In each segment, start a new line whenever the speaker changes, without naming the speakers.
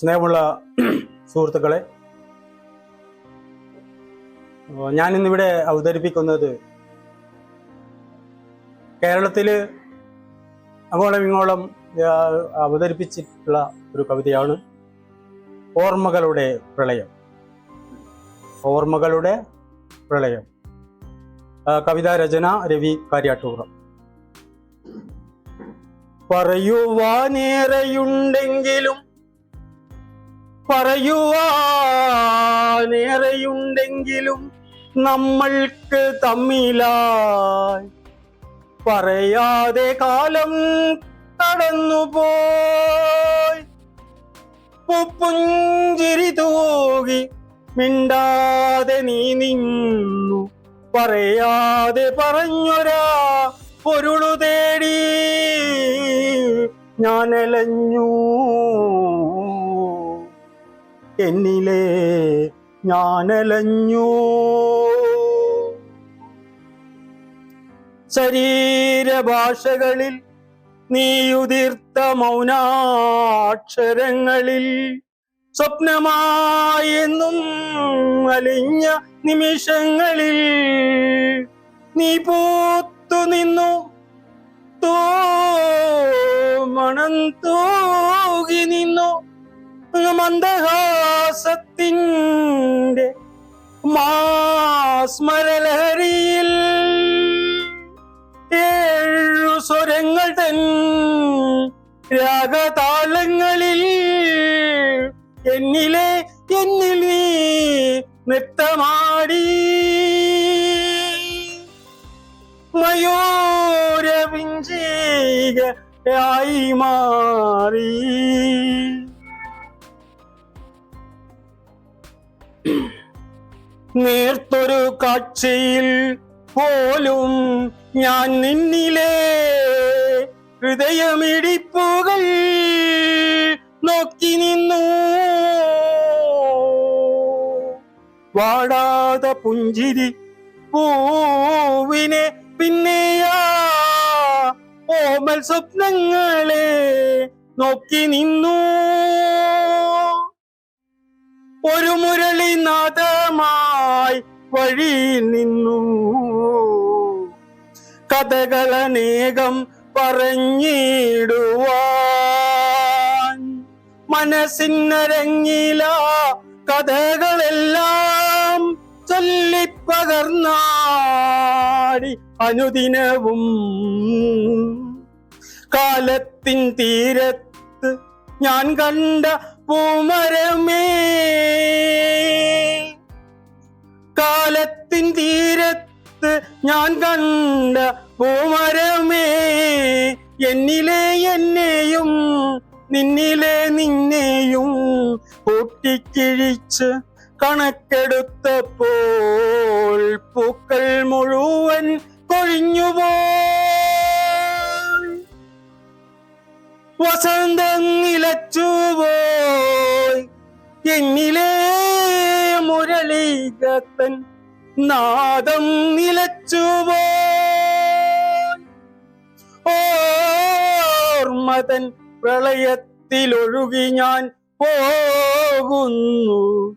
സ്നേഹമുള്ള സുഹൃത്തുക്കളെ ഞാൻ ഇന്നിവിടെ അവതരിപ്പിക്കുന്നത് കേരളത്തിൽ അങ്ങോളം ഇങ്ങോളം അവതരിപ്പിച്ചിട്ടുള്ള ഒരു കവിതയാണ് ഓർമ്മകളുടെ പ്രളയം. ഓർമ്മകളുടെ പ്രളയം. കവിതാ രചന രവി കാര്യാട്ടൂറം പറയുവാനേറെയുണ്ടെങ്കിലും പറയുവാനേറെയുണ്ടെങ്കിലും നമ്മൾക്ക് തമ്മിലായി പറയാതെ കാലം കടന്നുപോയി. പുപ്പുഞ്ചിരി തൂകി മിണ്ടാതെ നീ നിന്നു. പറയാതെ പറഞ്ഞൊരാ പൊരുളു തേടി ഞാനലഞ്ഞു. എന്നിലെ ഞാനലഞ്ഞു. ശരീരഭാഷകളിൽ നീയുതിർത്ത മൗനാക്ഷരങ്ങളിൽ സ്വപ്നമായെന്നും അലിഞ്ഞ നിമിഷങ്ങളിൽ നീ പൂത്തു നിന്നു. തോ മണം തൂകി നിന്നു. മന്ദഹാസത്തിന്റെ മാസ്മരലഹരിയിൽ ഏഴു സ്വരങ്ങൾ തൻ രാഗതാളങ്ങളിൽ എന്നിലെ എന്നിൽ നീ നൃത്തമാടി. ആയി മാറി. നേർത്തൊരു കാഴ്ചയിൽ പോലും ഞാൻ നിന്നിലെ ഹൃദയമിടിപ്പുകൾ നോക്കി നിന്നു. വാടാത പുഞ്ചിരി പൂവിനെ പിന്നെയാ ഓമൽ സ്വപ്നങ്ങളെ നോക്കി നിന്നു. ഒരു മുരളി നാദമായി വഴി നിന്നു. കഥകളനേകം പറഞ്ഞിടുവാൻ മനസ്സിനരങ്ങില കഥകളെല്ലാം ചൊല്ലിപ്പകർന്നാടി അനുദിനവും. കാലത്തിൻ തീരത്ത് ഞാൻ കണ്ട പൂമരമേ. കാലത്തിൻ തീരത്ത് ഞാൻ കണ്ട പൂമരമേ. എന്നിലെ എന്നെയും നിന്നിലെ നിന്നെയും കൂട്ടിക്കിഴിച്ച് കണക്കെടുത്തപ്പോൾ പൂക്കൾ മുഴുവൻ കൊഴിഞ്ഞുപോയി വസന്തം നിലച്ചുപോയി. എന്നിലെ മുരളീകത്തൻ നാദം നിലച്ചുപോയി. ഓർമ്മതൻ പ്രളയത്തിലൊഴുകി ഞാൻ പോകുന്നു.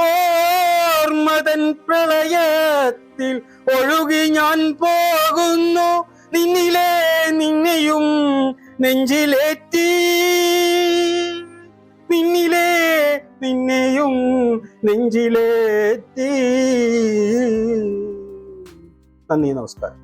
ഓർമ്മതൻ പ്രളയത്തിൽ ഒഴുകി ഞാൻ പോകുന്നു. നിന്നിലെ നിന്നെയും നെഞ്ചിലേറ്റി. നിന്നിലെ നിന്നെയും നെഞ്ചിലേറ്റി. നന്ദി നമസ്കാരം.